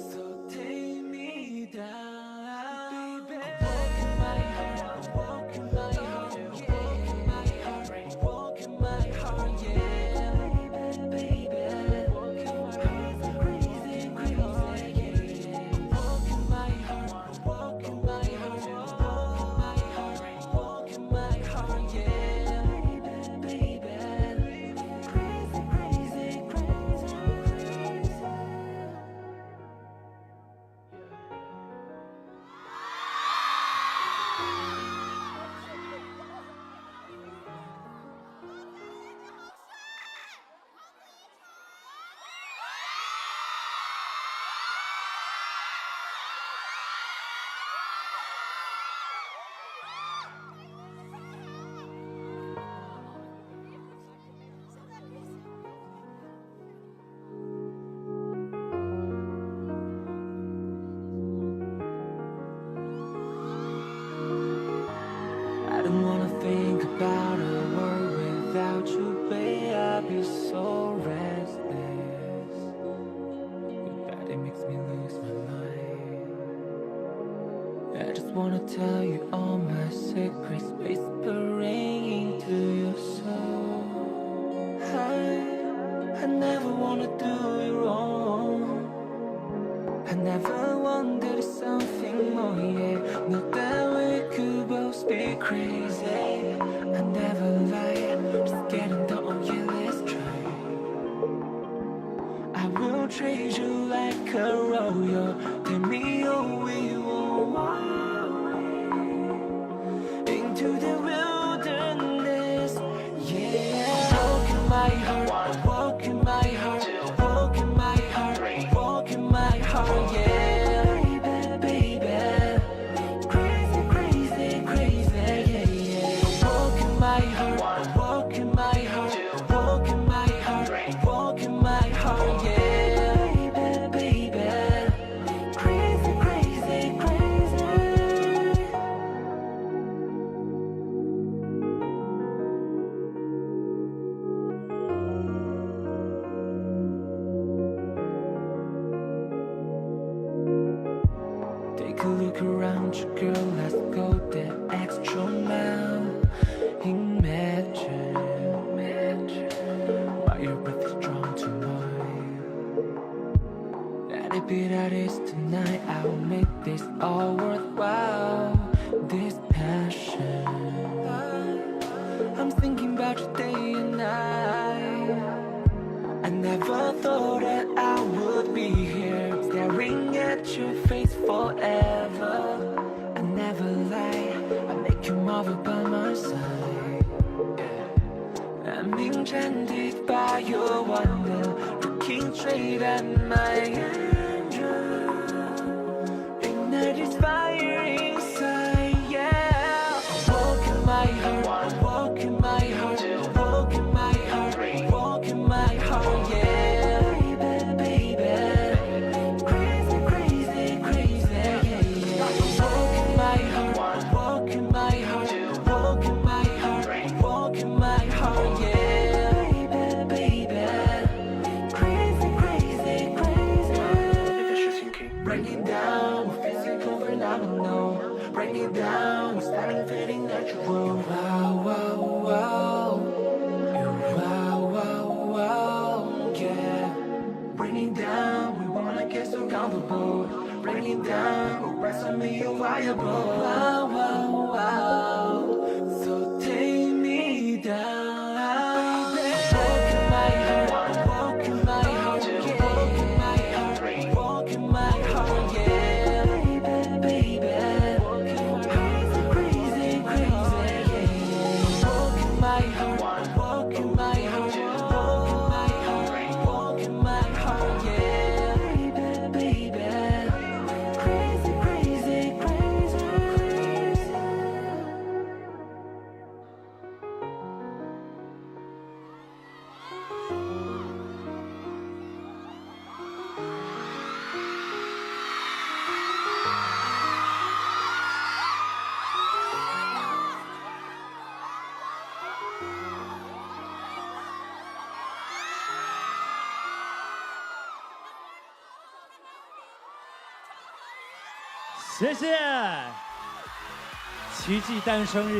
So me lose my mind. I just wanna tell you all my secrets, whispering into your soul. I, I never wanna do you wrong. I never wanted something more, yeah. Not that we could both be crazy. Will treat you like a royal. Tell me all we want. Into the wilderness, yeah. In my heart, you, girl. Let's go that extra mile. Imagine, imagine why your breath is drawn to mine. Let it be that is tonight. I'll make this all worthwhile. This passion. I'm thinking about you day and night. I never thought that make by my side. I'm enchanted by your wonder, looking straight at my angel. Break it down, we're physical phenomenal. Break it down, we're starting feeling natural. Wow, wow, wow. You wow, wow, wow, yeah. Bring it down, we wanna get so comfortable. Bring it down, rest on me, you're viable. Wow, 谢谢。奇迹诞生日。